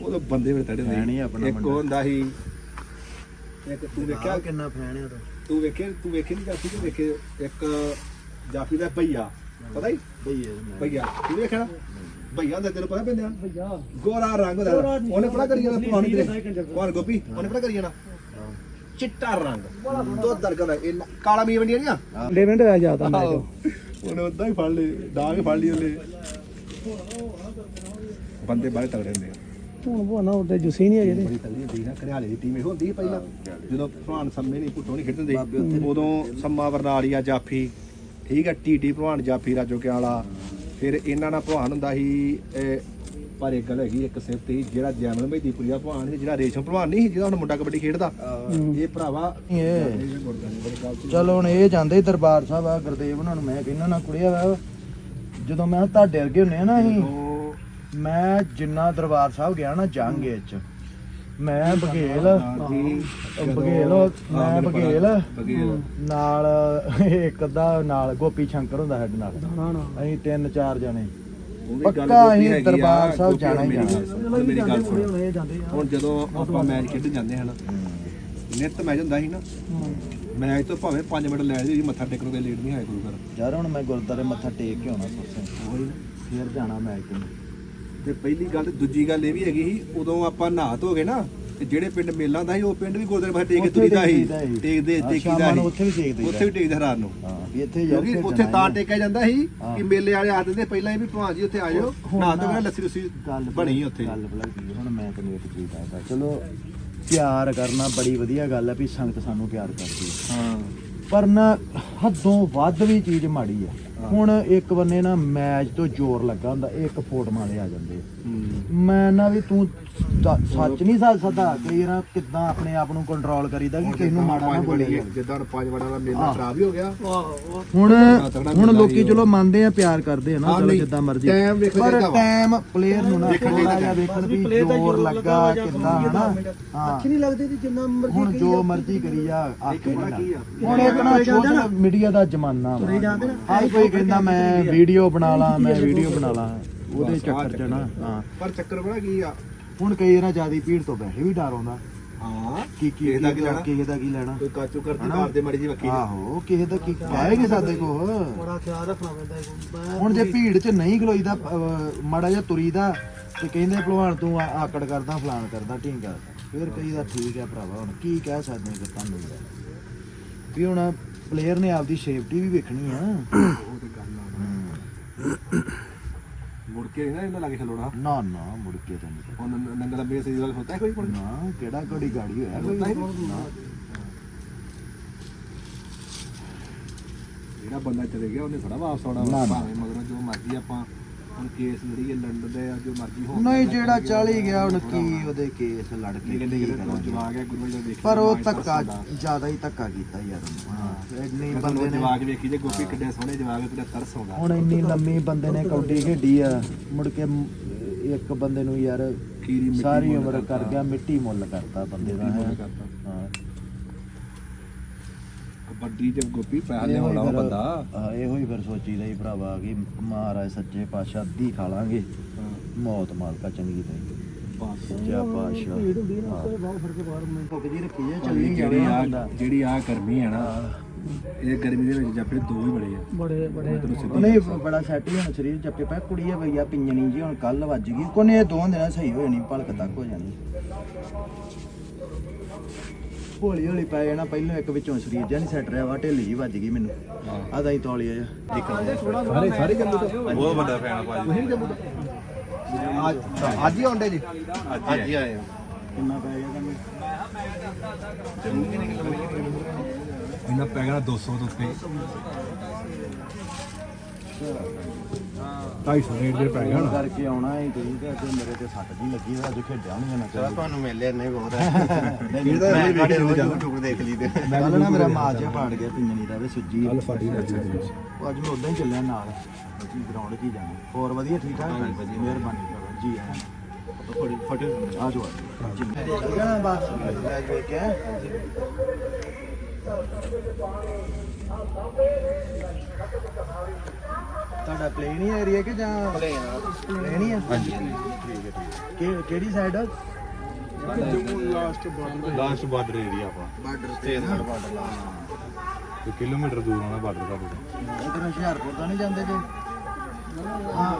ਉਦੋਂ ਬੰਦੇ ਬੜੇ ਤੜੇ ਫੈਨ ਹੀ ਹੁੰਦੇ ਆਪਣਾ ਇੱਕ ਮੁੰਡਾ। ਉਹ ਹੁੰਦਾ ਸੀ ਇੱਕ ਤੂੰ ਵੇਖਿਆ ਕਿੰਨਾ ਫੈਨ ਹੈ ਤੂੰ ਵੇਖੇ ਤੂੰ ਵੇਖੇ ਨਹੀਂ ਜਾਫੀ ਤੂੰ ਵੇਖੇ ਇੱਕ ਜਾਫੀ ਦਾ ਭਈਆ ਪਤਾ ਹੀ ਭਈਆ ਤੂੰ ਵੇਖਿਆ ਭਈਆ ਦਾ ਤੈਨੂੰ ਪਤਾ ਪੈਂਦਾ ਭਈਆ ਗੋਰਾ ਰੰਗ ਦਾ ਗੋਰਾ। ਉਹਨੇ ਪਤਾ ਕਰੀ ਜਾਣਾ ਨੀਲੀ- ਪੁਆਣੀ ਨੀਲੀ ਤੇ ਕੰਜਰ। ਕੌਣ ਗੋਪੀ ਉਹਨੇ ਪਤਾ ਕਰੀ ਜਾਣਾ ਚਿੱਟਾ ਰੰਗ ਦੋ ਦਰਗਾਂ ਦਾ ਇਹ ਕਾਲਾ ਵੰਡੀਆਂ ਨਹੀਂ ਲੇਵੈਂਟ ਆ ਜਾਂਦਾ ਮੈਂ ਆਹੋ ਉਹਨੇ ਉਦਾਂ ਹੀ ਫੜ ਲਏ ਡਾਂਗ ਫੜ ਲਈ ਉਹਨੇ ਬੰਦੇ ਬਾਰੇ ਤਗੜੇ ਹੁੰਦੇ ਆ ਹੁਣ ਬੋਨਾ ਉੱਤੇ ਜੁਸੀ ਨਹੀਂ ਹੈਗੇ ਬੜੀ ਤਗੜੀ ਹੁੰਦੀ ਨਾ ਘਰਿਆਲੇ ਦੀ ਟੀਮ ਇਹੋ ਹੁੰਦੀ ਸੀ ਪਹਿਲਾਂ। ਜਦੋਂ ਭਲਵਾਨ ਸੰਮੇ ਨਹੀਂ ਪੁੱਟੋ ਨਹੀਂ ਖੇਡਦੇ ਹੁੰਦੇ ਉਦੋਂ ਸੰਮਾ ਵਰਨਾਲੀਆ ਜਾਫੀ ਠੀਕ ਹੈ ਟੀਟੀ ਭਲਵਾਨ ਜਾਫੀ ਰਾਜੋ ਕੇ ਵਾਲਾ ਫਿਰ ਇਹਨਾਂ ਨਾਲ ਭਲਵਾਨ ਹੁੰਦਾ ਸੀ ਇਹ, ਪਰ ਇੱਕ ਗੱਲ ਹੈਗੀ ਇੱਕ ਸਿਫਤ ਸੀ ਜਿਹੜਾ ਜੈਮਲ ਮਹਿਦੀਪੁਰੀਆ ਭਲਵਾਨ ਸੀ ਜਿਹੜਾ ਰੇਸ਼ਮ ਭਲਵਾਨ ਨਹੀਂ ਸੀ ਜਿਹਦਾ ਹੁਣ ਮੁੰਡਾ ਕਬੱਡੀ ਖੇਡਦਾ। ਇਹ ਭਰਾਵਾ ਇਹ ਚਲੋ ਹੁਣ ਇਹ ਜਾਂਦੇ ਦਰਬਾਰ ਸਾਹਿਬ ਆ ਗੁਰਦੇਵ ਉਹਨਾਂ ਨੂੰ ਮੈਂ ਕਹਿੰਦਾ ਨਾ ਕੁੜਿਆ ਵਾ ਜਦੋਂ ਮੈਂ ਤੁਹਾਡੇ ਵਰਗੇ ਹੁੰਨੇ ਆ ਨਾ ਅਸੀਂ ਮੈਂ ਜਿੰਨਾ ਦਰਬਾਰ ਸਾਹਿਬ ਗਿਆ ਨਾ ਜੰਗ ਵਿੱਚ ਮੈਂ ਬਘੇਲ ਬਘੇਲ ਮੈਂ ਬਘੇਲ। ਬਗੇਲ ਨਾਲ ਇੱਕ ਅੱਧਾ ਨਾਲ ਗੋਪੀ ਸ਼ੰਕਰ ਹੁੰਦਾ ਸਾਡੇ ਨਾਲ। ਅਸੀਂ ਤਿੰਨ ਚਾਰ ਜਣੇ। ਪੱਕਾ ਆ, ਦਰਬਾਰ ਸਾਹਿਬ ਜਾਣਾ ਹੀ ਜਾਣਾ। ਮੇਰੀ ਗੱਲ ਸੁਣ। ਹੁਣ ਜਾਂਦੇ ਆ ਹੁਣ ਜਦੋਂ ਆਪਾਂ ਮੈਚ ਖੇਡਣ ਜਾਂਦੇ ਹਨ ਨਿੱਤ ਮੈਚ ਹੁੰਦਾ ਸੀ ਨਾ ਮੈਚ ਤੋਂ ਭਾਵੇਂ 5 ਮਿੰਟ ਲੈ ਜੀ ਮੱਥਾ ਟੇਕਣ ਲੇਟ ਨਹੀਂ ਹੋਇਆ ਗੁਰੂ ਘਰ ਯਾਰ ਹੁਣ ਮੈਂ ਗੁਰਦਾਰੇ ਮੱਥਾ ਟੇਕ ਕੇ ਆਉਣਾ ਸੋਚਿਆ ਫਿਰ ਜਾਣਾ ਮੈਚ ਤੇ ਤੇ ਪਹਿਲੀ ਗੱਲ ਤੇ ਦੂਜੀ ਗੱਲ ਇਹ ਵੀ ਹੈਗੀ ਸੀ ਉਦੋਂ ਆਪਾਂ ਨਹਾ ਧੋ ਗਏ ਨਾ ਤੇ ਜਿਹੜੇ ਪਿੰਡ ਮੇਲਾ ਹੁੰਦਾ ਸੀ ਉਹ ਪਿੰਡ ਵੀ ਗੁਰਦੁਆਰੇ ਬਾਹਰ ਟੇਕ ਕੇ ਤੁਰੀਦਾ ਸੀ। ਟੇਕੀਦਾ। ਟੇਕਦੇ ਹਾਂ, ਨੂੰ ਸੀ। ਉੱਥੇ ਵੀ ਟੇਕਦੇ ਉੱਥੇ ਵੀ ਟੇਕਦੇ ਰਾਤ ਨੂੰ। ਹਾਂ ਵੀ ਇੱਥੇ ਕਿਉਂਕਿ ਫਿਰ ਉੱਥੇ ਤਾਂ ਹੀ ਆ। ਟੇਕਿਆ ਜਾਂਦਾ ਸੀ ਹਾਂ। ਕਿ ਮੇਲੇ ਵਾਲੇ ਆ ਦਿੰਦੇ ਪਹਿਲਾਂ ਹੀ ਵੀ ਭਾਂ ਜੀ ਉੱਥੇ ਆਇਓ ਹੁਣ ਨਹਾ ਧੋ ਕੇ ਨਾ- ਲੱਸੀ ਗੱਲ ਬਣੀ ਉੱਥੇ। ਗੱਲ ਬਲਾ ਕੀ ਆ, ਹੁਣ ਮੈਂ ਤੈਨੂੰ ਇੱਕ ਚੀਜ਼ ਦੱਸਦਾ। ਚਲੋ ਪਿਆਰ ਕਰਨਾ ਬੜੀ ਵਧੀਆ ਗੱਲ ਹੈ ਵੀ ਸੰਗਤ ਸਾਨੂੰ ਪਿਆਰ ਕਰਦੀ ਹੈ ਹਾਂ। ਪਰ ਨਾ ਹੱਦੋਂ ਵੱਧ ਵੀ ਚੀਜ਼ ਮਾੜੀ ਆ। ਹੁਣ ਇੱਕ ਬੰਨੇ ਨਾ ਮੈਚ ਤੋਂ ਜ਼ੋਰ ਲੱਗਾ ਹੁੰਦਾ ਇੱਕ ਫੋਟ ਮਾਲੇ ਆ ਜਾਂਦੇ। ਆ। ਮੈਂ ਨਾ ਵੀ ਤੂੰ ਸੱਚ ਨਹੀਂ ਸੱਚ ਸਦਾ ਕਈ ਨਾ ਕਿੱਦਾਂ ਆਪਣੇ ਆਪ ਨੂੰ ਕੰਟਰੋਲ ਕਰੀਦਾ ਕਿ ਕਿਸੇ ਨੂੰ ਮਾੜਾ ਨਾ ਬੋਲੇ ਜਿੱਦਾਂ ਹੁਣ ਪੰਜ ਵੜਾ ਦਾ ਮੇਲਾ। ਖਰਾਬ ਹੀ ਹੋ ਗਿਆ। ਹੁਣ ਹੁਣ ਲੋਕੀ ਚਲੋ ਮੰਨਦੇ ਆ ਪਿਆਰ ਕਰਦੇ ਆ ਨਾ ਚਲੋ ਜਿੱਦਾਂ ਮਰਜ਼ੀ। ਪਰ। ਟਾਈਮ ਪਲੇਅਰ ਨੂੰ ਨਾ ਥੋੜਾ ਜਿਹਾ ਵੇਖਣ ਵੀ ਜ਼ੋਰ ਲੱਗਾ ਕਿੱਦਾਂ ਹਨਾ? ਹਾਂ। ਨਹੀਂ ਲੱਗਦੀ ਤੇ ਜਿੰਨਾ ਮਰਜ਼ੀ ਹੁਣ ਕਰੀ ਜੋ। ਮਰਜ਼ੀ ਕਰੀ ਜਾ ਆਖੇ ਨਾ ਕੀ ਆ? ਹੁਣ ਇੱਕ ਨਾ ਸੋਸ਼ਲ ਮੀਡੀਆ ਦਾ ਜ਼ਮਾਨਾ ਵਾ। ਹਰ ਕੋਈ ਕਹਿੰਦਾ ਮੈਂ ਵੀਡੀਓ ਬਣਾ ਲਾਂ ਮੈਂ ਵੀਡੀਓ ਬਣਾ ਲਾਂ। ਉਹਦੇ ਚੱਕਰ ਚ ਨਾ ਹਾਂ। ਪਰ ਚੱਕਰ ਬਣਾ ਕੀ ਆ? ਹੁਣ ਕਈ ਨਾ ਜਿਆਦੀ ਭੀੜ ਤੋਂ ਵੈਸੇ ਵੀ ਡਰ ਆਉਂਦਾ। ਹਾਂ ਕੀ ਕੀ ਦਾ ਕੀ ਲੈਣਾ ਕਿਸੇ ਦਾ ਕੀ ਲੈਣਾ। ਕੋਈ ਕਾਚੂ ਕਰਦੀ ਹਨਾ? ਮਾਰਦੇ ਮੜੀ ਜੀ ਵੱਖੀ ਆਹੋ ਕਿਸੇ ਦਾ ਕੀ ਕਹਿ ਨਹੀਂ ਸਕਦੇ ਕੋ ਬੜਾ ਖਿਆਲ ਰੱਖਣਾ ਪੈਂਦਾ ਹੁਣ ਜੇ ਭੀੜ 'ਚ ਨਹੀਂ ਖਲੋਈਦਾ ਅਹ, ਮਾੜਾ ਜਿਹਾ ਤੁਰੀਦਾ ਤੇ ਕਹਿੰਦੇ ਭਲਵਾਨ ਤੂੰ ਆ- ਆਕੜ ਕਰਦਾ ਫਲਾਣ ਕਰਦਾ ਢੀਂਗ ਕਰਦਾ। ਫਿਰ ਕਹੀਦਾ ਠੀਕ ਹੈ ਭਰਾਵਾ ਹੁਣ ਕੀ ਕਹਿ ਸਕਦੇ ਕਿ ਤੁਹਾਨੂੰ ਯਾਰ ਵੀ ਹੁਣ ਪਲੇਅਰ ਨੇ ਆਪਦੀ ਸੇਫਟੀ ਵੀ ਵੇਖਣੀ ਆ। ਆ ਮੁੜ ਕੇ ਨਹੀਂ ਨਾ ਇਹਨਾਂ ਲਾਗੇ ਖਲੋਣਾ ਨਾ ਨਾ ਮੁੜ ਕੇ ਤਾਂ ਨਹੀਂ ਹੁਣ ਨੰਗਾ ਦਾ ਬੇਸ ਜਿਹੜਾ ਹੁੰਦਾ ਕੋਈ ਕੋਲ ਨਾ ਕਿਹੜਾ ਘੜੀ ਗਾੜੀ ਹੋਇਆ ਕੋਈ। ਨਾ। ਜਿਹੜਾ ਬੰਦਾ ਚਲੇ ਗਿਆ ਉਹਨੇ ਥੋੜਾ ਵਾਪਸ ਆਉਣਾ ਨਾ, ਵਾ। ਨਾ। ਭਾਵੇਂ ਮਗਰੋਂ ਜੋ ਮਰਜ਼ੀ ਆਪਾਂ ਹੁਣ ਕੇਸ ਲੜੀਏ ਲੰਡਨ ਦੇ ਆ ਜੋ ਮਰਜ਼ੀ ਹੋ ਨਹੀਂ ਜਿਹੜਾ 40 ਗਿਆ ਹੁਣ ਕੀ ਉਹਦੇ ਕੇਸ ਲੜ ਕੇ ਨਿਕਲ ਕੀ ਨਿਕਲ ਕਰਾਂਗੇ। ਜਵਾ ਗਿਆ ਗੁਰੂ ਜੀ ਦੇਖੀ ਪਰ ਉਹ ਧੱਕਾ ਜ਼ਿਆਦਾ ਹੀ ਧੱਕਾ ਕੀਤਾ ਯਾਰ। ਹਾਂ। ਇੰਨੀ ਬੰਦੇ ਨੇ ਜਵਾਕ ਵੇਖੀ ਜੇ ਗੋਪੀ ਕਿੱਡੇ ਸੋਹਣੇ ਜਵਾਕ ਕਿੱਡਾ ਤਰਸ ਆਉਂਦਾ। ਹੁਣ ਇੰਨੀ ਲੰਮੀ ਬੰਦੇ ਨੇ ਕੌਡੀ ਖੇਡੀ ਆ ਮੁੜ ਕੇ ਇੱਕ ਬੰਦੇ ਨੂੰ ਯਾਰ ਕੀਰੀ ਮਿੱਟੀ ਸਾਰੀ ਉਮਰ। ਕਰ ਗਿਆ ਮਿੱਟੀ ਮੁੱਲ ਕਰਤਾ ਬੰਦੇ ਦਾ ਹੈਂ। ਕਬੱਡੀ ਚ ਗੋਪੀ ਪੈਸਾ ਲਿਆਉਣਾ ਉਹ ਫਿਰ- ਬੰਦਾ। ਹਾਂ, ਇਹੋ ਹੀ ਫਿਰ ਸੋਚੀਦਾ ਹੀ ਭਰਾਵਾ ਕਿ ਮਹਾਰਾਜ ਸੱਚੇ ਪਾਤਸ਼ਾਹ ਅੱਧੀ ਖਾ ਲਾਂਗੇ। ਮੌਤ ਮਾਲਕਾ ਚੰਗੀ ਤੇ ਜਿਹੜੀ ਆ ਗਰਮੀ ਹੈ ਨਾ ਇਹ ਗਰਮੀ ਦੇ ਵਿੱਚ ਜੱਫੇ ਦੋ ਹੀ ਬੜੇ ਆ। ਬੜੇ ਬੜੇ। ਤੈਨੂੰ ਸਿੱਧੀ ਨਹੀਂ ਬੜਾ ਸੈੱਟ ਹੀ ਹੁਣ ਸਰੀਰ ਜੱਪੇ ਪਿਆ ਕੁੜੀ ਆ ਭਈਆ ਪਿੰਜਣੀ ਜੀ ਹੁਣ ਕੱਲ ਵੱਜ ਗਈ। ਕੋਨੇ ਇਹ ਦੋਵਾਂ ਦਿਨਾਂ ਸਹੀ ਹੋ ਜਾਣੀ ਭਲਕ ਤੱਕ ਹੋ ਜਾਣੀ। ਹੌਲੀ ਹੌਲੀ ਪੈ ਜਾਣਾ ਪਹਿਲਾਂ ਇੱਕ ਵਿੱਚੋਂ ਸਰੀਰ ਜਿਹਾ ਨਹੀਂ ਸੈੱਟ ਰਿਹਾ ਵਾ ਢਿੱਲੀ ਜੀ ਵੱਜ ਗਈ ਮੈਨੂੰ। ਆਦਾ ਹੀ ਤੌਲੀਆ ਜਿਹਾ ਦੇਖਣ ਸਾਰੇ ਸਾਰੇ ਜੰਮੂ ਤੋਂ? ਬਹੁਤ ਵੱਡਾ ਫੈਨ ਭਾਜੀ। ਤੁਸੀਂ ਵੀ ਜੰਮੂ ਤੋਂ? ਅੱਜ ਅੱਜ ਹੀ ਆਉਂਦੇ ਜੀ? ਅੱਜ ਹੀ ਆਏ। ਕਿੰਨਾ ਪੈ ਗਿਆ ਤੁਹਾਨੂੰ? ਇਹਨਾਂ ਪੈ ਗਿਆ 200 ਤੋਂ ਉੱਤੇ। 250 ਰੇਟ ਦੇ ਪੈ ਗਿਆ ਨਾ ਕਰਕੇ ਆਉਣਾ ਹੀ ਤੁਸੀਂ ਤੇ ਅੱਜ ਮੇਰੇ ਤੇ ਸੱਟ ਜੀ ਲੱਗੀ ਵਾ ਅੱਜ ਖੇਡਿਆ ਨਹੀਂ ਜਾਣਾ। ਚਲੋ ਤੁਹਾਨੂੰ ਮਿਲ ਲਿਆ ਨਹੀਂ ਬਹੁਤ ਇਹਦਾ ਮੈਂ ਵੀ ਤੁਹਾਡੇ ਵੇਖ ਰੋਜ਼ YouTube ਦੇਖ ਲਈਦੇ ਕੱਲ ਨਾ ਮੇਰਾ ਮਾਂ ਜਿਹਾ ਪਾੜ ਗਿਆ ਪਿੰਜਣੀ ਦਾ ਵੇ ਸੁੱਜੀ। ਉਹ ਅੱਜ ਮੈਂ ਉਦਾਂ ਹੀ ਚੱਲਿਆ ਨਾਲ। ਜੀ ਗਰਾਊਂਡ 'ਚ ਹੀ ਜਾਣਾ। ਹੋਰ ਵਧੀਆ ਠੀਕ ਠਾਕ? ਮਿਹਰਬਾਨੀ ਕਰੋ ਜੀ ਆਇਆਂ ਫੋਟੋ ਫੋਟੋ ਆ ਜਾਓ ਜੀ ਬਸ। ਕੇ ਹੈਂ? ਤੁਹਾਡਾ ਪਲੇਨ ਹੀ ਏਰੀਆ ਕਿ ਜਾਂ ਪਲੇਨ ਹੀ ਆ? ਹਾਂਜੀ। ਕਿ- ਕਿਹੜੀ ਸਾਈਡ ਆ? ਲਾਸਟ ਬਾਰਡਰ ਏਰੀਆ ਆਪਾਂ। ਬਾਰਡਰ ਤੇ ਨਾਲ ਬਾਰਡਰ ਲਾ ਤੇ ਕਿਲੋਮੀਟਰ ਦੂਰ ਆਉਣਾ ਬਾਰਡਰ ਸਾਡੇ ਤੋਂ ਉਧਰ ਹੁਸ਼ਿਆਰਪੁਰ ਤਾਂ ਨਹੀਂ ਜਾਂਦੇ ਜੇ? ਹਾਂ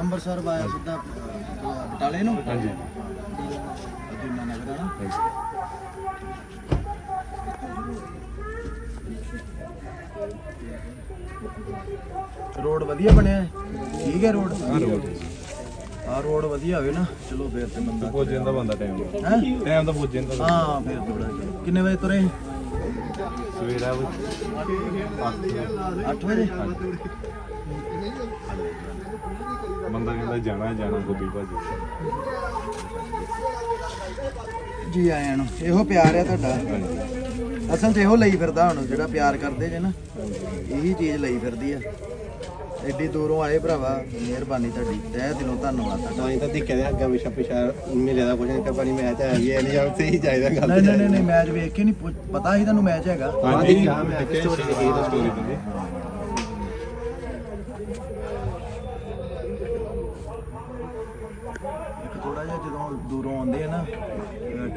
ਅੰਮ੍ਰਿਤਸਰ ਬਾਇਆ ਸਿੱਧਾ ਬਟਾਲੇ ਨੂੰ? ਹਾਂਜੀ। ਅਜੀਨਾ ਨਗਰ ਆ ਰੋਡ ਵਧੀਆ ਬਣਿਆ ਹੈ? ਠੀਕ ਹੈ ਰੋਡ? ਆ ਰੋਡ ਆ ਰੋਡ ਵਧੀਆ ਹੋਵੇ ਨਾ। ਚਲੋ ਫੇਰ ਤੇ ਬੰਦਾ ਪੁੱਜ ਜਾਂਦਾ ਬੰਦਾ ਟਾਈਮ ਹੈ? ਟਾਈਮ ਦਾ ਪੁੱਜ ਜਾਂਦਾ ਹਾਂ ਫੇਰ ਥੋੜਾ ਕਿੰਨੇ ਵਜੇ ਤੁਰੇ? ਸਵੇਰਾ 8 ਵਜੇ? ਬੰਦਾ ਕਹਿੰਦਾ ਜਾਣਾ ਹੈ, ਜਾਣਾ ਗੱਡੀ ਭਾਜੀ। ਜੀ ਆਇਆਂ ਨੂੰ। ਇਹੋ ਪਿਆਰ ਆ ਤੁਹਾਡਾ। ਅਸਲ 'ਚ ਇਹੋ ਲਈ ਫਿਰਦਾ ਹੁਣ ਜਿਹੜਾ ਪਿਆਰ ਕਰਦੇ ਜੇ ਨਾ ਇਹੀ ਚੀਜ਼ ਲਈ ਫਿਰਦੀ ਆ। ਐਡੀ ਦੂਰੋਂ ਆਏ ਭਰਾਵਾ ਮਿਹਰਬਾਨੀ ਤੁਹਾਡੀ। ਤਹਿ ਦਿਲੋਂ ਧੰਨਵਾਦ ਤੁਹਾਡਾ। ਤਾਂ ਇਹ ਤਾਂ ਦਿੱਕੇ ਦੇ ਅੱਗੇ ਪਿਛਾ ਪਿਛਾ ਮਿਲੇ ਦਾ ਕੁਝ ਨਹੀਂ ਕਰ ਪਾਣੀ ਮੈਚ ਹੈ ਵੀ ਇਹ ਨਹੀਂ ਜਾਂ ਸਹੀ ਚਾਹੀਦਾ ਗੱਲ ਨਹੀਂ ਨਹੀਂ ਨਹੀਂ ਮੈਚ ਵੇਖ ਕੇ ਨਹੀਂ ਪੁੱਛ- ਪਤਾ ਸੀ ਤੁਹਾਨੂੰ ਮੈਚ ਹੈਗਾ। ਹਾਂਜੀ ਕਿਹਾ ਮੈਂ ਸਟੋਰੀ ਸਟੋਰੀ ਦਿੰਦੀ ਇੱਕ ਥੋੜਾ ਜਿਹਾ ਜਦੋਂ ਦੂਰੋਂ ਆਉਂਦੇ ਆ ਨਾ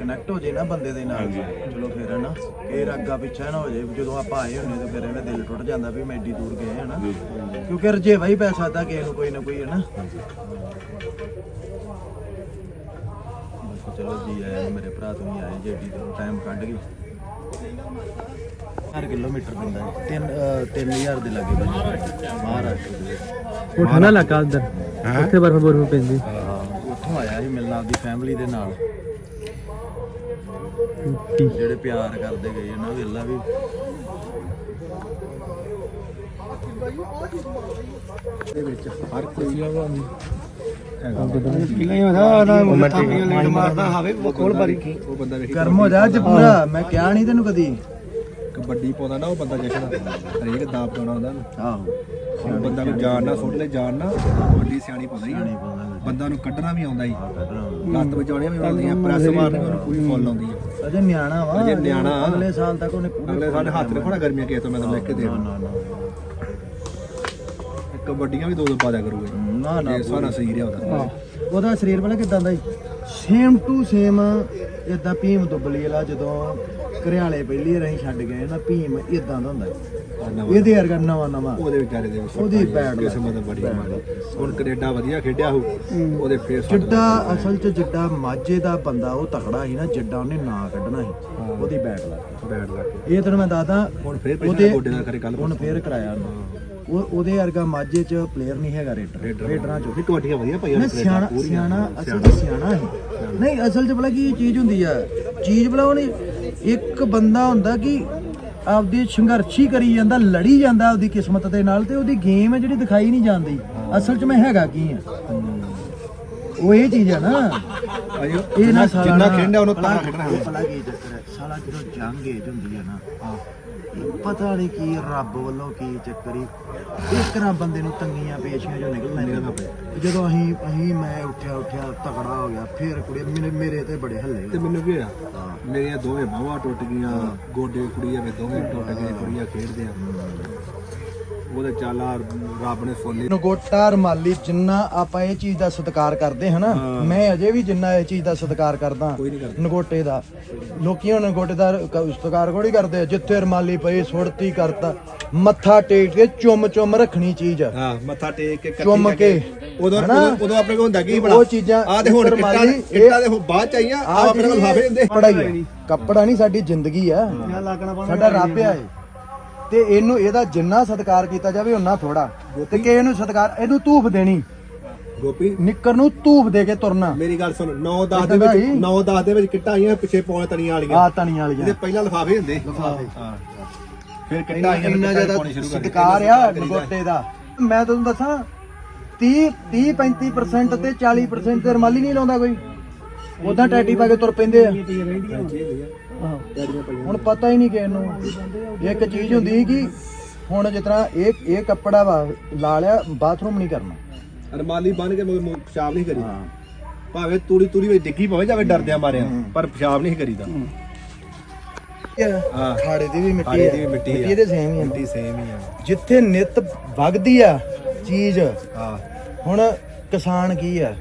ਕਨੈਕਟ ਹੋ ਜੇ ਨਾ ਬੰਦੇ ਦੇ ਨਾਲ ਚਲੋ ਫਿਰ ਨਾ ਇਹ ਅੱਗਾ ਪਿੱਛਾ ਨਾ ਹੋ ਜੇ ਜਦੋਂ ਆਪਾਂ ਆਏ ਹੁੰਦੇ ਤਾਂ ਫਿਰ ਐਵੇਂ ਦਿਲ ਟੁੱਟ ਜਾਂਦਾ ਵੀ ਮੈਂ ਏਡੀ ਦੂਰ ਗਏ ਹਾਂ ਨਾ। ਕਿਉਂਕਿ ਰਜੇਵਾ ਹੀ ਪੈ ਸਕਦਾ ਕਿਸੇ ਨੂੰ ਕੋਈ ਨਾ ਕੋਈ ਹੈ ਨਾ। ਬਸ ਚਲੋ ਜੀ ਆਏ ਮੇਰੇ ਭਰਾ ਤੁਸੀਂ ਆਏ ਜੀ ਏਡੀ ਦੂਰ ਟਾਈਮ ਕੱਢ ਗਏ। 4 ਕਿਲੋਮੀਟਰ ਪੈਂਦਾ ਹੈ। 3 3000 ਦੇ ਲਾਗੇ ਬੰਦੇ ਮਹਾਰਾਸ਼ਟਰ ਦੇ। ਠੰਡਾ ਲੱਗਾ ਉਧਰ। ਉੱਥੇ ਬਰਫ ਬਰਫ ਪੈਂਦੀ। ਹਾਂ, ਉੱਥੋਂ ਆਇਆ ਸੀ ਮਿਲਣ ਆਪਦੀ ਫੈਮਿਲੀ ਦੇ ਨਾਲ। ਜਿਹੜੇ ਪਿਆਰ ਕਰਦੇ ਗਏ ਨਾ ਵੇਲਾ ਵੀ। ਦੇ ਵਿੱਚ ਹਰ ਕੋਈ ਕਿਲਾ ਹੀ ਹੁੰਦਾ ਨਾ ਥਾਪੀਆਂ ਲੈ ਕੇ ਮਾਰਦਾ ਹਾਵੇ ਕੋਲ ਬਾਰੀ। ਉਹ ਬੰਦਾ ਵੇਖੀ ਗਰਮ ਹੋ ਜਾ ਅੱਜ ਪੂਰਾ। ਮੈਂ ਕਿਹਾ ਨਹੀਂ ਤੈਨੂੰ ਕਦੀ। ਕਬੱਡੀ ਪਾਉਂਦਾ ਨਾ ਉਹ ਬੰਦਾ ਜਸ਼ਨ ਹਰੇਕ ਦਾਬ ਪਾਉਣਾ ਹੁੰਦਾ ਉਹਨੂੰ ਆਹੋ। ਉਹ ਬੰਦਾ ਨੂੰ ਜਾਣ ਨਾ ਸੁੱਟ ਲੈ ਜਾਣ ਨਾ ਕਬੱਡੀ ਸਿਆਣੀ ਪਾਉਂਦਾ ਹੀ ਬੰਦਾ ਨੂੰ ਕੱਢਣਾ ਵੀ ਆਉਂਦਾ ਹੀ। ਲੱਤ ਵਜਾਉਣੀਆਂ ਵੀ ਆਉਂਦੀਆਂ ਪ੍ਰੈਸ ਮਾਰਨੀ ਉਹਨੂੰ ਪੂਰੀ ਫੁੱਲ ਆਉਂਦੀ ਹੈ ਅਜੇ ਨਿਆਣਾ ਵਾ ਅਜੇ ਨਿਆਣਾ। ਅਗਲੇ ਸਾਲ ਤੱਕ ਉਹਨੇ ਪੂਰੇ ਅਗਲੇ ਸਾਡੇ ਹੱਥ ਰੱਖਣਾ ਗਰਮੀਆਂ ਕਿਸੇ ਤੋਂ ਮੈਂ ਤਾਂ ਲੈ ਕੇ ਨਾ ਦੇਵਾਂ ਨਾ ਨਾ। ਕਬੱਡੀਆਂ ਵੀ ਦੋ ਦੋ ਪਾ ਦਿਆ ਕਰੂਗਾ। ਨਾ ਨਾ ਇਹ ਸਾਰਾ ਸਹੀ ਰਿਹਾ ਉਹਦਾ। ਉਹਦਾ ਸਰੀਰ ਵਾਲਾ ਕਿਦਾਂ ਦਾ ਸੇਮ ਟੂ ਸੇਮ ਇਦਾਂ ਭੀਮ ਦੁੱਬਲੀ ਵਾਲਾ ਜਦੋਂ ਘਰਿਆਲੇ ਪਹਿਲੀ ਵਾਰ ਅਸੀਂ ਛੱਡ ਗਏ ਨਾ ਭੀਮ ਇਦਾਂ ਦਾ ਹੁੰਦਾ। ਇਹਦੇ ਵਰਗਾ ਨਵਾਂ ਨਵਾਂ। ਉਹਦੇ ਵਿਚਾਰੇ ਦੇ ਉਹਦੀ ਬੈਡ ਕਿਸਮਤ ਬੜੀ ਮਾੜੀ। ਹੁਣ ਕੈਨੇਡਾ ਵਧੀਆ ਖੇਡਿਆ ਹੋ। ਉਹਦੇ ਫੇਰ ਜਿੱਡਾ ਅਸਲ 'ਚ ਜਿੱਡਾ ਮਾਝੇ ਦਾ ਬੰਦਾ ਉਹ ਤਕੜਾ ਸੀ ਨਾ ਜਿੱਡਾ ਉਹਨੇ ਨਾ ਕੱਢਣਾ ਸੀ ਉਹਦੀ ਬੈਟ ਲੱਗ ਬੈਡ ਲੱਗ। ਇਹ ਤੈਨੂੰ ਮੈਂ ਦੱਸਦਾ ਹੁਣ ਫੇਰ ਪਿਛਲੇ ਗੋਡੇ ਦਾ ਕਰੇ ਕੱਲ ਹੁਣ ਫੇਰ ਕਰਾਇਆ ਉਹ ਉਹਦੇ ਵਰਗਾ ਮਾਝੇ 'ਚ ਪਲੇਅਰ ਨਹੀਂ ਹੈਗਾ ਰੇਡਰ। ਰੇਡਰਾਂ 'ਚੋਂ। ਵੀ ਕਬੱਡੀਆਂ ਵਧੀਆ ਪਈਆਂ ਨਾ ਸਿਆਣਾ ਸਿਆਣਾ ਅਸਲ 'ਚ ਸਿਆਣਾ। ਹੈ ਨਹੀਂ ਅਸਲ 'ਚ ਭਲਾ ਕੀ ਚੀਜ਼ ਹੁੰਦੀ ਆ? ਚੀਜ਼ ਭਲਾ ਉਹਨੇ ਇੱਕ ਬੰਦਾ ਹੁੰਦਾ ਕਿ ਆਪਦੀ ਸੰਘਰਸ਼ ਹੀ ਕਰੀ ਜਾਂਦਾ ਲੜੀ ਜਾਂਦਾ ਆਪਦੀ ਕਿਸਮਤ ਦੇ ਨਾਲ ਤੇ ਉਹਦੀ ਗੇਮ ਹੈ ਜਿਹੜੀ ਦਿਖਾਈ ਨਹੀਂ ਜਾਂਦੀ। ਅਸਲ 'ਚ ਮੈਂ ਹੈਗਾ ਕੀ ਆ? ਉਹ ਇਹ ਚੀਜ਼ ਆ ਨਾ। ਇਹ ਨਾ ਜਿੰਨਾ ਖੇਡਿਆ ਉਹਨੂੰ ਤਾਂ ਖੇਡਣਾ ਹੈ। ਸਾਲਾ ਜਦੋਂ ਜੰਗ ਏਜ ਹੁੰਦੀ ਹੈ ਨਾ ਪਤਾ ਨਹੀਂ ਕੀ ਰੱਬ ਵੱਲੋਂ ਕੀ ਚੱਕਰੀ। ਇੱਕ ਨਾ ਬੰਦੇ ਨੂੰ ਤੰਗੀਆਂ ਪੇਸ਼ੀਆਂ ਜੋ ਨਿਕਲਣਾ ਨਿਕਲਣਾ ਪਿਆ ਜਦੋਂ ਅਸੀਂ ਅਸੀਂ ਮੈਂ ਉੱਠਿਆ ਉੱਠਿਆ ਤਗੜਾ ਹੋ ਗਿਆ ਫੇਰ ਕੁੜੀ ਮੇਰੇ ਮੇਰੇ ਤੇ ਬੜੇ ਹੱਲੇ ਤੇ ਮੈਨੂੰ ਕੀ ਹੋਇਆ? ਮੇਰੀਆਂ ਦੋਵੇਂ ਬਾਹਾਂ ਟੁੱਟ ਗਈਆਂ ਗੋਡੇ ਕੁੜੀਆਂ ਮੇ ਦੋਵੇਂ ਟੁੱਟ ਗਏ ਕੁੜੀਆਂ ਖੇਡਦੇ ਆ। ਉਹਦੇ ਚਾਲਾ ਰੱਬ ਨੇ ਫੁੱਲ ਨਗੋਟਾ ਰਮਾਲੀ ਜਿੰਨਾ ਆਪਾਂ ਇਹ ਚੀਜ਼ ਦਾ ਸਤਿਕਾਰ ਕਰਦੇ ਹਨਾ ਮੈਂ ਅਜੇ ਵੀ ਜਿੰਨਾ ਇਹ ਚੀਜ਼ ਦਾ ਸਤਿਕਾਰ ਕਰਦਾ ਨਗੋਟੇ ਦਾ। ਲੋਕੀ ਹੁਣ ਨਗੋਟੇ ਦਾ ਸਤਿਕਾਰ ਕੋਈ ਕਰਦੇ। ਜਿੱਥੇ ਰਮਾਲੀ ਪਈ ਸੁੜਤੀ ਕਰਤਾ ਮੱਥਾ ਟੇਕ ਕੇ ਚੁੰਮ ਚੁੰਮ ਰੱਖਣੀ ਚੀਜ਼। ਆ ਹਾਂ ਮੱਥਾ ਟੇਕ ਕੇ ਚੁੰਮ ਕੇ ਉਦੋਂ? ਉਦੋਂ- ਆਪਣੇ ਕੋਲ ਹੁੰਦਾ ਕੀ ਬੜਾ ਉਹ ਚੀਜ਼ਾਂ ਆ ਤੇ ਹੁਣ ਕਿੱਟਾਂ ਦੇ ਕਿੱਟਾਂ ਦੇ ਬਾਅਦ ਚ ਆਈਆਂ ਆ ਆਪਣੇ ਕੋਲ ਹਾਵੇ ਹੁੰਦੇ। ਕੱਪੜਾ ਨਹੀਂ ਸਾਡੀ ਜ਼ਿੰਦਗੀ ਆ। ਸਾਡਾ ਰੱਬ ਆ ਇਹ। ਤੇ ਇਹਨੂੰ ਇਹਦਾ ਜਿੰਨਾ ਸਤਿਕਾਰ ਕੀਤਾ ਜਾਵੇ ਉਨਾ ਥੋੜਾ ਤੇ ਕਿਸੇ ਨੂੰ ਸਤਿਕਾਰ ਇਹਨੂੰ ਧੂਫ ਦੇਣੀ। ਗੋਪੀ? ਨਿੱਕਰ ਨੂੰ ਧੂਫ ਦੇ ਕੇ ਤੁਰਨਾ। ਮੇਰੀ ਗੱਲ ਸੁਣ 9 10 ਦੇ ਵਿੱਚ ਹੀ। 9 10 ਦੇ ਵਿੱਚ ਕਿੱਟਾਂ ਆਈਆਂ ਪਿੱਛੇ ਪੌਣੇ ਤਣੀਆਂ ਵਾਲੀਆਂ। ਆ ਤਣੀਆਂ ਵਾਲੀਆਂ। ਇਹਦੇ ਪਹਿਲਾਂ ਲਫਾਫੇ ਹੁੰਦੇ। ਲਿਫਾਫੇ। ਹਾਂ। ਫਿਰ ਕਿੱਟਾਂ ਆਈਆਂ ਇੰਨਾ ਜ਼ਿਆਦਾ। ਸਤਿਕਾਰ ਆ ਨਗੋਟੇ ਦਾ। ਮੈਂ ਤੁਹਾਨੂੰ ਦੱਸਾਂ 30 30 35% ਤੇ 40% ਤੇ ਰਮਾਲੀ ਨਹੀਂ ਲਾਉਂਦਾ ਕੋਈ। ਉਦਾਂ ਟੈਟੀ ਪਾ ਕੇ ਤੁਰ ਪੈਂਦੇ ਆ। ਹੁਣ ਪਤਾ ਹੀ ਨਹੀਂ ਕਿ ਇਹਨੂੰ ਇੱਕ ਚੀਜ਼ ਹੁੰਦੀ ਕਿ ਹੁਣ ਜਿਸ ਤਰ੍ਹਾਂ ਇਹ ਇਹ ਕੱਪੜਾ ਵਾ ਲਾ ਲਿਆ ਬਾਥਰੂਮ ਨਹੀਂ ਕਰਨਾ। ਅਰਮਾਲੀ ਬੰਨ ਕੇ ਮਗਰ ਪਿਸ਼ਾਬ ਨਹੀਂ ਕਰੀ ਭਾਵੇਂ ਤੂੜੀ ਤੂੜੀ ਵਿੱਚ ਡਿੱਗੀ ਪਵੇ ਜਾਵੇ ਡਰਦਿਆਂ ਮਾਰਿਆ ਪਰ ਪਿਸ਼ਾਬ ਨਹੀਂ ਕਰੀਦਾ। ਹਾਂ। ਖਾੜੇ ਦੀ ਵੀ ਮਿੱਟੀ ਆ ਦੀ ਵੀ ਮਿੱਟੀ ਆ। ਇਹਦੇ ਸੇਮ ਹੀ ਆ ਮਿੱਟੀ ਸੇਮ ਹੀ ਆ ਜਿੱਥੇ ਨਿਤ ਵਗਦੀ ਆ ਚੀਜ਼ ਹਾਂ। ਹੁਣ ਕਿਸਾਨ ਕੀ ਹੈ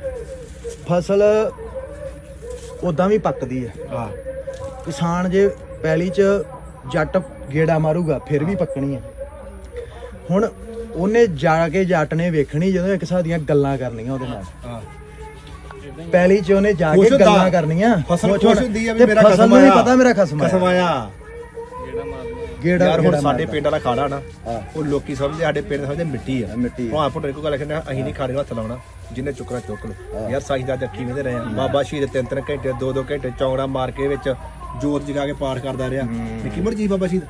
ਫਸਲ ਉਦਾਂ ਵੀ ਪੱਕਦੀ ਹੈ ਹਾਂ। ਕਿਸਾਨ ਜੇ ਪੈਲੀ 'ਚ ਜੱਟ ਗੇੜਾ ਮਾਰੂਗਾ ਫਿਰ ਵੀ ਪੱਕਣੀ ਹੈ ਹੁਣ ਉਹਨੇ ਜਾ ਕੇ ਜੱਟ ਨੇ ਵੇਖਣੀ ਜਦੋਂ ਇੱਕ ਹਿਸਾਬ ਦੀਆਂ ਗੱਲਾਂ ਕਰਨੀਆਂ ਉਹਦੇ ਨਾਲ। ਪੈਲੀ 'ਚ ਉਹਨੇ ਜਾ ਕੇ। ਗੱਲਾਂ ਕਰਨੀਆਂ। ਫਸਲ ਖੁਸ਼ ਹੁੰਦੀ ਆ ਵੀ ਮੇਰਾ ਖਸਮ ਆਇਆ। ਪਤਾ ਮੇਰਾ ਖਸਮ ਆਇਆ। ਆਇਆ। ਗੇੜਾ ਯਾਰ ਹੁਣ ਸਾਡੇ। ਪਿੰਡ ਵਾਲਾ ਖਾੜਾ ਨਾ। ਉਹ ਲੋਕੀ ਸਮਝਦੇ ਸਾਡੇ ਪਿੰਡ ਸਮਝਦੇ ਮਿੱਟੀ ਆ। ਮਿੱਟੀ ਆ। ਭਾਂ ਪੁੱਟੇ ਕੋ ਗੱਲ ਕਹਿੰਦੇ ਅਸੀਂ ਨਹੀਂ ਖਾੜੇ ਹੱਥ ਲਾਉਣਾ ਜਿੰਨੇ ਚੁੱਕਣਾ ਚੁੱਕ ਲਓ। ਯਾਰ ਸਾਈਂ ਦਾ ਜੱਕੀ ਵੇਂਦੇ ਰਹੇ ਆ? ਬਾਬਾ ਸ਼ਹੀਦ ਤਿੰਨ ਤਿੰਨ ਘੰਟੇ ਦੋ ਦੋ ਘੰਟੇ ਚੌਂਗੜਾ ਮਾਰ ਕੇ ਵਿੱਚ ਜੋਤ ਜਗਾ ਕੇ ਪਾਠ ਕਰਦਾ ਰਿਹਾ। ਨਿੱਕੀ ਮਰ ਜੀ ਬਾਬਾ ਸ਼ਹੀਦ।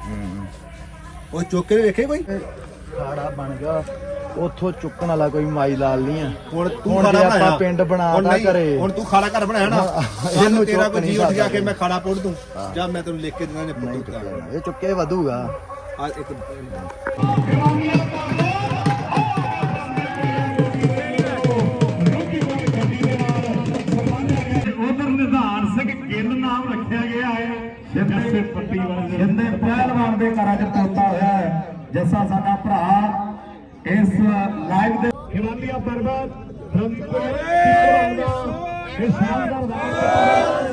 ਉਹ ਚੁੱਕ ਕੇ ਵੇਖੇ ਕੋਈ? ਖਾੜਾ ਬਣ ਗਿਆ। ਉੱਥੋਂ ਚੁੱਕਣ ਵਾਲਾ ਕੋਈ ਮਾਈ ਲਾਲ ਨਹੀਂ ਆ। ਹੁਣ ਤੂੰ ਖਾੜਾ ਜੇ ਆਪਾਂ ਬਣਾਇਆ। ਪਿੰਡ ਬਣਾ ਹੁਣ ਤਾ ਨਹੀਂ, ਘਰੇ। ਹੁਣ ਤੂੰ ਖਾੜਾ ਘਰ ਬਣਾਇਆ ਨਾ। ਇਹਨੂੰ ਤੇਰਾ ਕੋਈ ਜੀ ਉੱਠ ਗਿਆ। ਕਿ ਮੈਂ ਖਾੜਾ ਪੁੱਟ ਦੂੰ? ਜਾਂ ਮੈਂ ਤੈਨੂੰ ਲਿਖ ਕੇ ਦਿੰਦਾ ਨੇ ਪੁੱਟ ਦੂੰ ਇਹ ਚੁੱਕੇ ਵਧੂਗਾ। ਆ ਇੱਕ ਜਿੰਦੇ ਪੱਟੀ ਵਾਲੇ ਜਿੰਦੇ ਪਹਿਲਵਾਨ ਦੇ ਘਰਾਂ 'ਚ ਤੋਤਾ ਹੋਇਆ ਹੈ ਜੱਸਾ ਸਾਡਾ ਭਰਾ ਇਸ ਲਾਈਵ ਦੇ ਖਿਵਾਲੀਆ ਪਰਬਤ ਰੰਗਪੁਰ ਇਹ ਸ਼ਾਨਦਾਰ ਵਾਰ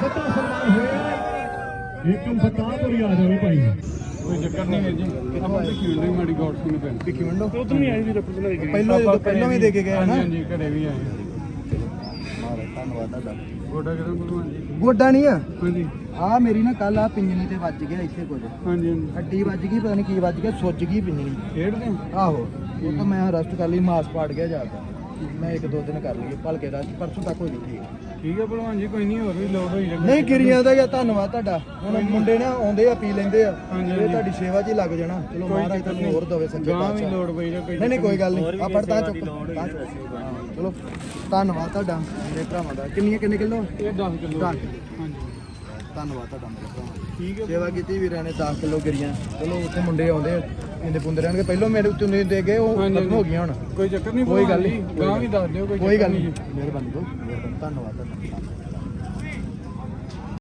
ਸੱਤਾ ਸਨਮਾਨ ਹੋਇਆ ਏਕਮ ਬਤਾਪੁਰੀ ਆ ਜਾਵੇ ਭਾਈ। ਕੋਈ ਚੱਕਰ ਨਹੀਂ ਵੀਰ ਜੀ। ਆਪਾਂ ਤੇ ਖੇਡ ਲਈ ਮਾੜੀ ਗੌਡ ਸਿੰਘ ਪਿੰਡ ਭਿੱਖੀ ਮੰਡੋ ਉਦੋਂ ਨਹੀਂ ਆਈ ਵੀ ਰਿਪਰੈਜ਼ੈਂਟ ਗਈ ਪਹਿਲਾਂ ਪਹਿਲਾਂ ਵੀ ਦੇ ਕੇ ਗਏ ਨਾ। ਹਾਂਜੀ ਘਰੇ ਵੀ ਆਏ। ਧੰਨਵਾਦ ਤੁਹਾਡਾ। ਗੋਡਾ ਕਿਹੜਾ ਭਲਵਾਨ ਜੀ ਗੋਡਾ ਨਹੀਂ ਆ? ਹਾਂਜੀ। ਆ ਮੇਰੀ ਨਾ ਕੱਲ ਆ ਪਿੰਜਣੀ ਤੇ ਵੱਜ ਗਿਆ ਇੱਥੇ ਕੁਝ। ਹਾਂਜੀ ਹਾਂਜੀ। ਹੱਡੀ ਵੱਜ ਗਈ ਪਤਾ ਨਹੀਂ ਕੀ ਵੱਜ ਗਿਆ ਸੁੱਜ ਗਈ ਪਿੰਜਣੀ ਖੇਡਦੇ? ਆਹੋ। ਉਹ ਤਾਂ ਮੈਂ ਰੈਸਟ ਕਰ ਲਈ ਮਾਸ ਪਾੜ ਗਿਆ ਜਾਂਦਾ ਮੈਂ ਇੱਕ ਦੋ ਦਿਨ ਕਰ ਲਈ ਭਲਕੇ ਰੈਸਟ ਪਰਸੋਂ ਤੱਕ ਹੋ ਜੂਗੀ ਠੀਕ। ਹੈ ਭਲਵਾਨ ਜੀ ਕੋਈ ਨਹੀਂ ਹੋਰ ਵੀ ਲੋਡ ਹੋਈ ਲੱਗੇ ਨਹੀਂ ਗਿਰੀਆਂ ਦਾ ਜਾਂ ਧੰਨਵਾਦ ਤੁਹਾਡਾ। ਹੁਣ ਮੁੰਡੇ ਨੇ ਆਉਂਦੇ ਆ ਪੀ ਲੈਂਦੇ ਆ। ਇਹ ਤੁਹਾਡੀ ਸੇਵਾ 'ਚ ਹੀ ਲੱਗ ਜਾਣਾ। ਚਲੋ ਮਹਾਰਾਜ ਤੁਹਾਨੂੰ ਹੋਰ ਦਵੇ ਸੱਚੇ ਗਾਂ ਵੀ ਲੋਡ ਪਈ ਜਾਂ ਨਹੀਂ ਨਹੀਂ ਕੋਈ ਗੱਲ ਨਹੀਂ। ਆ ਪੜਤਾ ਚੁੱਕ ਤਾਂ। ਹਾਂ, ਚਲੋ ਧੰਨਵਾਦ ਤੁਹਾਡਾ ਮੇਰੇ ਭਰਾਵਾਂ ਦਾ। ਕਿੰਨੀਆਂ ਕਿੰਨੇ ਕਿਲੋ? ਇਹ 10 ਕਿਲੋ। ਹਾਂਜੀ। ਧੰਨਵਾਦ ਤੁਹਾਡਾ ਮੇਰੇ ਭਰਾਵਾਂ ਦਾ। ਠੀਕ ਹੈ। ਸੇਵਾ ਕੀਤੀ ਵੀਰਾਂ ਨੇ 10 ਕਿਲੋ ਗਿਰੀਆਂ। ਚਲੋ ਉੱਥੇ ਮੁੰਡੇ ਆਉਂਦੇ ਇਹਦੇ ਪੁੰਦੇ ਰਹਿਣਗੇ। ਪਹਿਲਾਂ ਮੇਰੇ ਉੱਤੇ ਨਹੀਂ ਦੇ ਗਏ ਉਹ ਖਤਮ ਹੋ ਗਈਆਂ ਹੁਣ। ਕੋਈ ਚੱਕਰ ਨਹੀਂ ਕੋਈ ਗੱਲ ਨਹੀਂ। ਗਾਂ ਵੀ ਦੱਸ ਦਿਓ ਕੋਈ ਗੱਲ ਚੱਕਰ ਨਹੀਂ ਮਿਹਰਬਾਨੀ ਬੋ ਮਿਹਰਬਾਨੀ। ਧੰਨਵਾਦ ਤੁਹਾਡਾ